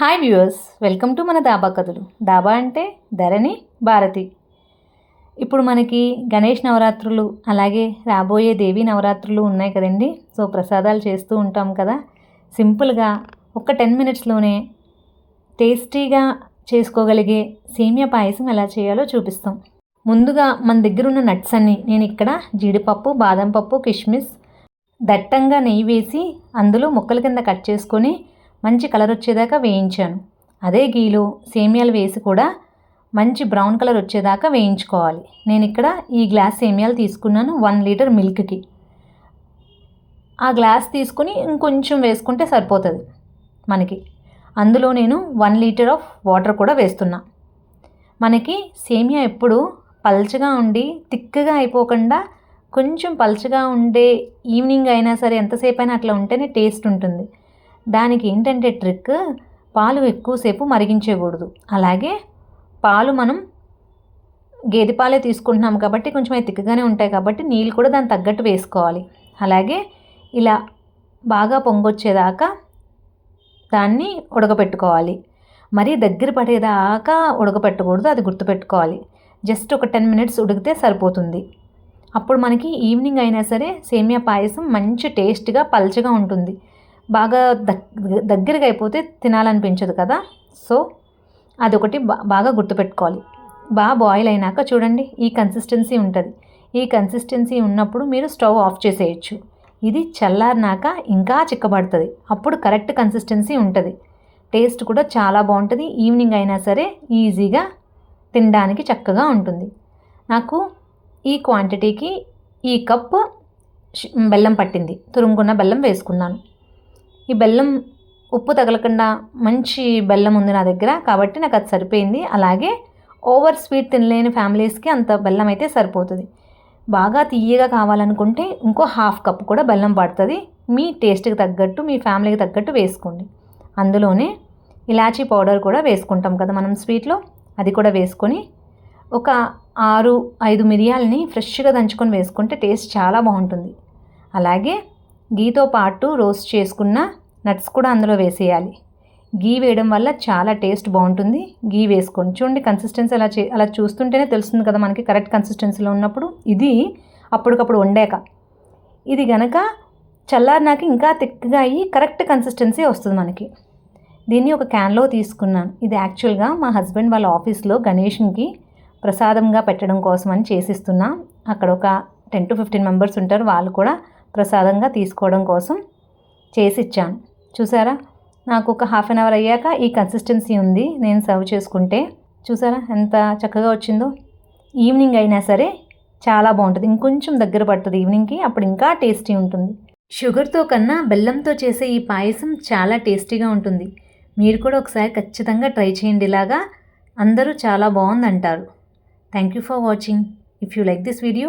Hi viewers welcome to మన దాబా కథలు. దాబా అంటే ధరణి భారతి. ఇప్పుడు మనకి గణేష్ నవరాత్రులు అలాగే రాబోయే దేవీ నవరాత్రులు ఉన్నాయి కదండి. సో ప్రసాదాలు చేస్తూ ఉంటాం కదా. సింపుల్గా ఒక టెన్ మినిట్స్లోనే టేస్టీగా చేసుకోగలిగే సేమియా పాయసం ఎలా చేయాలో చూపిస్తాం. ముందుగా మన దగ్గర ఉన్న నట్స్ అన్ని నేను ఇక్కడ జీడిపప్పు బాదం పప్పు కిస్మిస్ దట్టంగా నెయ్యి వేసి అందులో ముక్కల కింద కట్ చేసుకొని మంచి కలర్ వచ్చేదాకా వేయించాను. అదే గీలో సేమియాలు వేసి కూడా మంచి బ్రౌన్ కలర్ వచ్చేదాకా వేయించుకోవాలి. నేను ఇక్కడ ఈ గ్లాస్ సేమియాలు తీసుకున్నాను వన్ లీటర్ మిల్క్కి. ఆ గ్లాస్ తీసుకుని ఇంకొంచెం వేసుకుంటే సరిపోతుంది మనకి. అందులో నేను వన్ లీటర్ ఆఫ్ వాటర్ కూడా వేస్తున్నా. మనకి సేమియా ఎప్పుడు పల్చగా ఉండి తిక్కగా అయిపోకుండా కొంచెం పల్చగా ఉండే ఈవినింగ్ అయినా సరే ఎంతసేపు అయినా అట్లా ఉంటేనే టేస్ట్ ఉంటుంది. దానికి ఏంటంటే ట్రిక్ పాలు ఎక్కువసేపు మరిగించకూడదు. అలాగే పాలు మనం గేదె పాలే తీసుకుంటున్నాం కాబట్టి కొంచెం అవి తిక్కగానే ఉంటాయి కాబట్టి నీళ్ళు కూడా దాన్ని తగ్గట్టు వేసుకోవాలి. అలాగే ఇలా బాగా పొంగొచ్చేదాకా దాన్ని ఉడకపెట్టుకోవాలి. మరీ దగ్గర పడేదాకా ఉడకపెట్టకూడదు అది గుర్తుపెట్టుకోవాలి. జస్ట్ ఒక టెన్ మినిట్స్ ఉడికితే సరిపోతుంది. అప్పుడు మనకి ఈవినింగ్ అయినా సరే సేమియా పాయసం మంచి టేస్ట్గా పల్చగా ఉంటుంది. బాగా దగ్గరగా అయిపోతే తినాలనిపించదు కదా. సో అదొకటి బాగా గుర్తుపెట్టుకోవాలి. బాగా బాయిల్ అయినాక చూడండి ఈ కన్సిస్టెన్సీ ఉంటుంది. ఈ కన్సిస్టెన్సీ ఉన్నప్పుడు మీరు స్టవ్ ఆఫ్ చేసేయచ్చు. ఇది చల్లారినాక ఇంకా చిక్కబడుతుంది. అప్పుడు కరెక్ట్ కన్సిస్టెన్సీ ఉంటుంది. టేస్ట్ కూడా చాలా బాగుంటుంది. ఈవినింగ్ అయినా సరే ఈజీగా తినడానికి చక్కగా ఉంటుంది. నాకు ఈ క్వాంటిటీకి ఈ కప్ బెల్లం పట్టింది. తురుముకున్న బెల్లం వేసుకున్నాను. ఈ బెల్లం ఉప్పు తగలకుండా మంచి బెల్లం ఉంది నా దగ్గర కాబట్టి నాకు అది సరిపోయింది. అలాగే ఓవర్ స్వీట్ తినలేని ఫ్యామిలీస్కి అంత బెల్లం అయితే సరిపోతుంది. బాగా తీయగా కావాలనుకుంటే ఇంకో హాఫ్ కప్ కూడా బెల్లం పడుతుంది. మీ టేస్ట్కి తగ్గట్టు మీ ఫ్యామిలీకి తగ్గట్టు వేసుకోండి. అందులోనే ఇలాచీ పౌడర్ కూడా వేసుకుంటాం కదా మనం స్వీట్లో అది కూడా వేసుకొని ఒక ఆరు ఐదు మిరియాలని ఫ్రెష్గా దంచుకొని వేసుకుంటే టేస్ట్ చాలా బాగుంటుంది. అలాగే గీతో పాటు రోస్ట్ చేసుకున్న నట్స్ కూడా అందులో వేసేయాలి. గీ వేయడం వల్ల చాలా టేస్ట్ బాగుంటుంది. గీ వేసుకోండి. చూడండి కన్సిస్టెన్సీ అలా చే అలా చూస్తుంటేనే తెలుస్తుంది కదా మనకి కరెక్ట్ కన్సిస్టెన్సీలో ఉన్నప్పుడు. ఇది అప్పటికప్పుడు వండాక. ఇది గనక చల్లారినాక ఇంకా తిక్కగా అయ్యి కరెక్ట్ కన్సిస్టెన్సీ వస్తుంది మనకి. దీన్ని ఒక క్యాన్లో తీసుకున్నాను. ఇది యాక్చువల్గా మా హస్బెండ్ వాళ్ళ ఆఫీస్లో గణేష్కి ప్రసాదంగా పెట్టడం కోసం అని చేసిస్తున్నా. అక్కడ ఒక టెన్ టు ఫిఫ్టీన్ మెంబర్స్ ఉంటారు. వాళ్ళు కూడా ప్రసాదంగా తీసుకోవడం కోసం చేసి ఇచ్చాను చూసారా? నాకు ఒక హాఫ్ అన్ అవర్ అయ్యాక ఈ కన్సిస్టెన్సీ ఉంది. నేను సర్వ్ చేసుకుంటే చూసారా? ఎంత చక్కగా వచ్చిందో. ఈవినింగ్ అయినా సరే చాలా బాగుంటుంది. ఇంకొంచెం దగ్గర పడుతుంది ఈవినింగ్కి అప్పుడు ఇంకా టేస్టీ ఉంటుంది. షుగర్తో కన్నా బెల్లంతో చేసే ఈ పాయసం చాలా టేస్టీగా ఉంటుంది. మీరు కూడా ఒకసారి ఖచ్చితంగా ట్రై చేయండి ఇలాగా. అందరూ చాలా బాగుందంటారు. Thank you for watching if you like this video